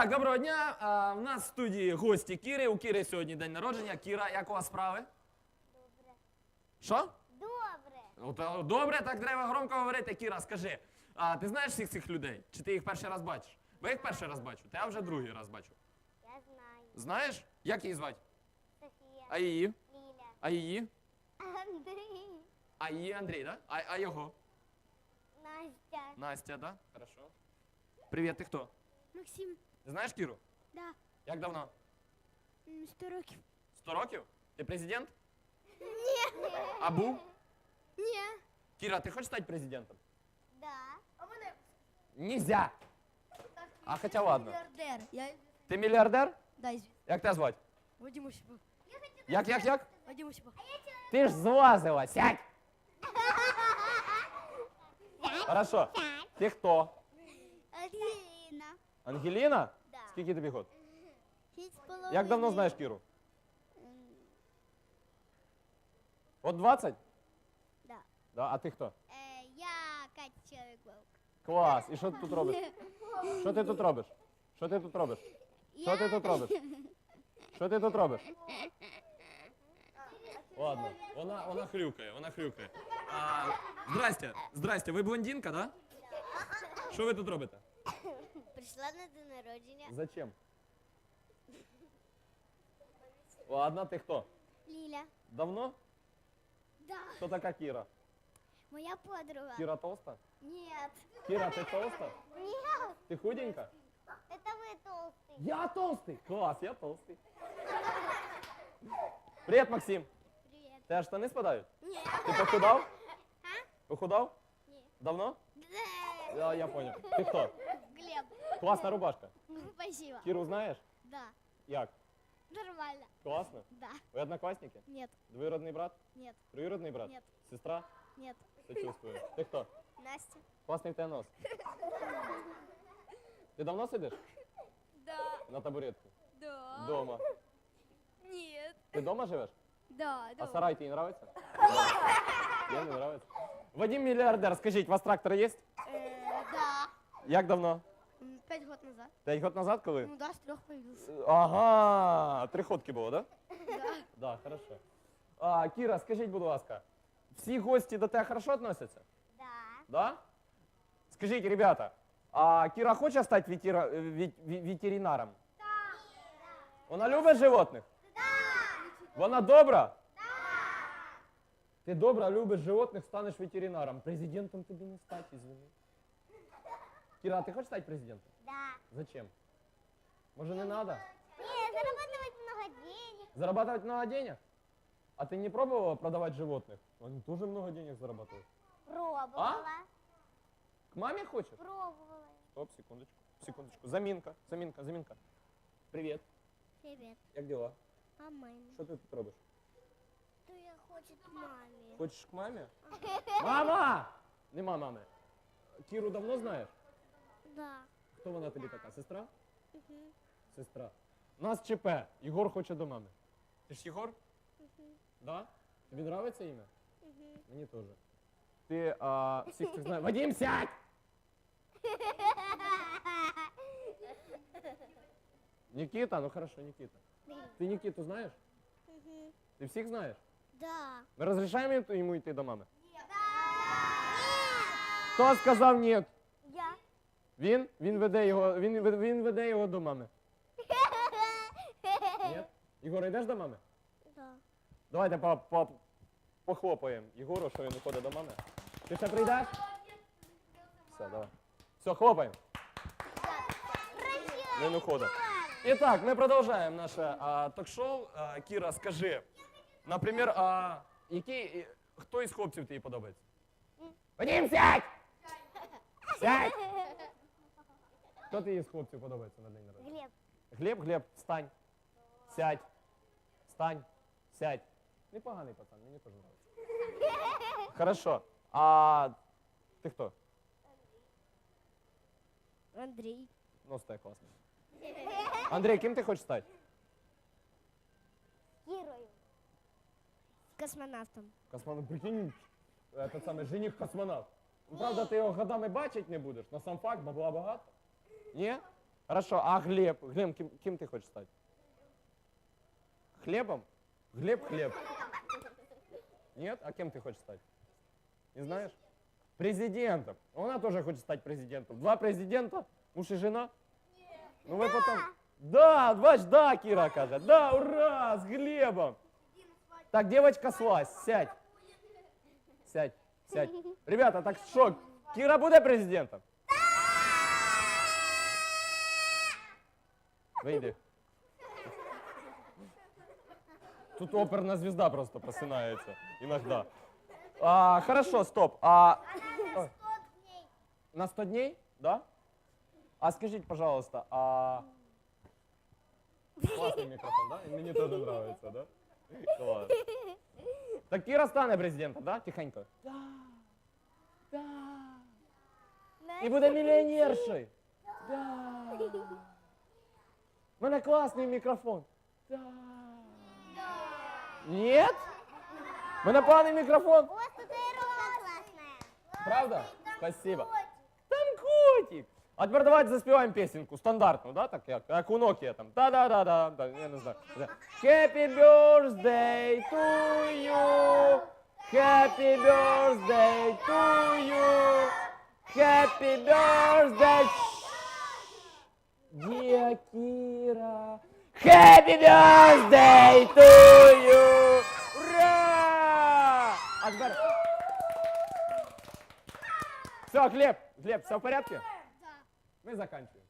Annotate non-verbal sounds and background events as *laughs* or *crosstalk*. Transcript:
Так, доброго дня. А, у нас в студії гості Кіри. У Кіри сьогодні день народження. Кіра, як у вас справи? Добре. Що? Добре. Ну, то Добре, так треба громко говорити. Кіра, скажи, а ти знаєш всіх цих людей? Чи ти їх перший раз бачиш? Бо я їх перший раз бачу, та я вже другий раз бачу. Я знаю. Знаєш? Як її звати? Софія. А її? Ліля. А її? Андрій. А її Андрій, да? А, а його? Настя. Настя, да? Хорошо. *laughs* Привіт, ти хто? Максим, Ти знаєш Кіру? да, Як давно? м, 100 років. Сто років? Ти президент? Ні. А був? Ні. Кіра, ти хочеш стати президентом? Да. А мене Нельзя. А хоча ладно. Мільярдер. Я... Ти мільярдер? Да, извините. Як тебе звати? Вадим Осипов. Як, як, як? Вадим Осипов. Ти ж злазила, сядь! *laughs* Хорошо. Ти хто? Аліна. Ангеліна? Да. Скільки тобі год? Шість з половиною. Як давно знаєш Кіру? М, От 20? Да. Да, а ти хто? Е, я Катя Чоловік-Вовк. Клас. І *laughs* що ти тут робиш? Що ти тут робиш? Що ти тут робиш? Що ти тут робиш? Що ти тут робиш? Ладно, вона, вона хрюкає, вона хрюкає. А, здрасте, здрасте, ви блондинка, да? Що ви тут робите? Прийшла на день народження. Зачем? Ладно, ти хто? Ліля. Давно? Да. Хто така Кіра? Моя подруга. Кіра толста? Нет. Кіра, ти толста? Нет. Ти худенька? Это вы толстый. Я толстий. Клас, я толстий. Привіт, Максим. Привет. Тебе штани спадають? Нет. Ти похудав? А? Похудав? Нет. Давно? Да. Я, я понял. Ти хто? Глеб. Класна рубашка. *laughs* Спасибо. Кіру знаєш? Да. Як? Нормально. Класно? *laughs* Да. Ви однокласники? Нет. Двоюродний брат? Нет. Троюродний брат? Нет. Сестра? Нет. Сочувствую. Ти хто? *laughs* Настя. Класний в тебе нос. Ти давно сидиш? Да, На табуретку? да. Дома. Нет. Ти дома живеш? Да, А да. сарай тебе не нравится? Мне не нравится. Вадим миллиардер, скажіть, у вас трактор є? Э, да. Як давно? М, Пять год назад. П'ять років назад, коли? Ну да, с трех появился. Ага, три ходки було, да? Да. Да, хорошо. А, Кіра, скажіть, будь ласка, всі гості до тебе хорошо відносяться? Да. Да? Скажіть, ребята, а Кіра хоче стати ветера... вет... ве- ветеринаром? Вона любить животних? Вона добра? Ти добра, любиш животних, станеш ветеринаром. Президентом тобі не стати, извини. Кіра, а ти хочеш стати президентом? Да. Зачем? Може не надо? Не, зарабатывать много денег. Зарабатывать много денег? А ты не пробовала продавать животных? Они тоже много денег зарабатывают. Пробовала. К маме хочешь? Пробовала. Стоп, секундочку. Секундочку. Заминка, заминка, заминка. Привет. Привет. Як дела? А мамі? Що ти тут робиш? Что я хочет маме? Хочеш к мамі? Мама! *laughs* Нема мами. Кіру давно знаєш? Да. Хто вона тобі така? Сестра? Мгм. Сестра. У нас ЧП. Єгор хоче до мами. Ти ж Єгор? Да? Тобі нравиться ім'я? Мгм. Мені теж. Ти а, всіх цих знаєш. Вадим, сядь! Никита, ну хорошо, Никита. Ты Никиту знаешь? Мгм. Ты всех знаешь? Да. Мы разрешаем ему- ему идти до мамы? Хто сказав ні? Я. Він? Він веде його, він, він веде його до мами. *laughs* Ні? Єгор, йдеш до мами? Да. Давайте по, по, похлопаємо Єгору, що він виходить до мами. Ти ще прийдеш? Все, давай. Все, хлопаємо. Він уходить. Итак, мы продолжаем наше а, ток-шоу. А, Кіра, скажи, наприклад, а, який, хто із хлопців тобі подобається? Вадим, сядь! *laughs* Сядь! Хто тобі із хлопців подобається на день народження? Глеб. Глеб, Глеб, встань. Сядь. Встань. Сядь. Непоганий пацан, мені теж подобається. *laughs* Хорошо. А ти хто? Андрей. Ну, стай класно. Андрій, ким ти хочеш стати? Герою. Космонавтом. Космонавт, прикинь, этот самий жених космонавт. Ну, правда, ти його годами бачити не будеш, на сам факт, бабла багато. Ні? Хорошо, а Глеб? Глеб, кем, кем ты хочешь стать? Хлебом? Глеб хлеб. Нет? А кем ты хочешь стать? Не знаешь? Президентом. Она тоже хочет стать президентом. Два президента, муж и жена? Ну вы потом... Да, бач, да, Кира каже. Да, ура, с Глебом. Так, девочка слазь, сядь. Сядь, сядь. Ребята, так що, Кіра буде президентом? Вийди. Тут оперна звезда просто просинается иногда. А, хорошо, стоп. А, Ой. на 100 дней, да? А скажите, пожалуйста, а... Классный микрофон, да? И Мне тоже нравится, да? Класс. Так Кира стане президентом, да? Тихенько. Да. Да. І буде мільйонершою. Да. У мене класний мікрофон. Да. Нет? У мене поганий мікрофон. У вас татуировка классная. Правда? Спасибо. Там котик. А тепер давайте заспіваємо пісеньку, стандартну, да? Так як, як у Nokia там. Та-да-да-да, да, я не знаю. Да. Happy birthday to you. Happy birthday to you. Happy birthday. Dear Kira. Happy birthday to you. Ура! А тепер... Все, Глеб, Глеб, все в порядке? Да. Мы заканчиваем.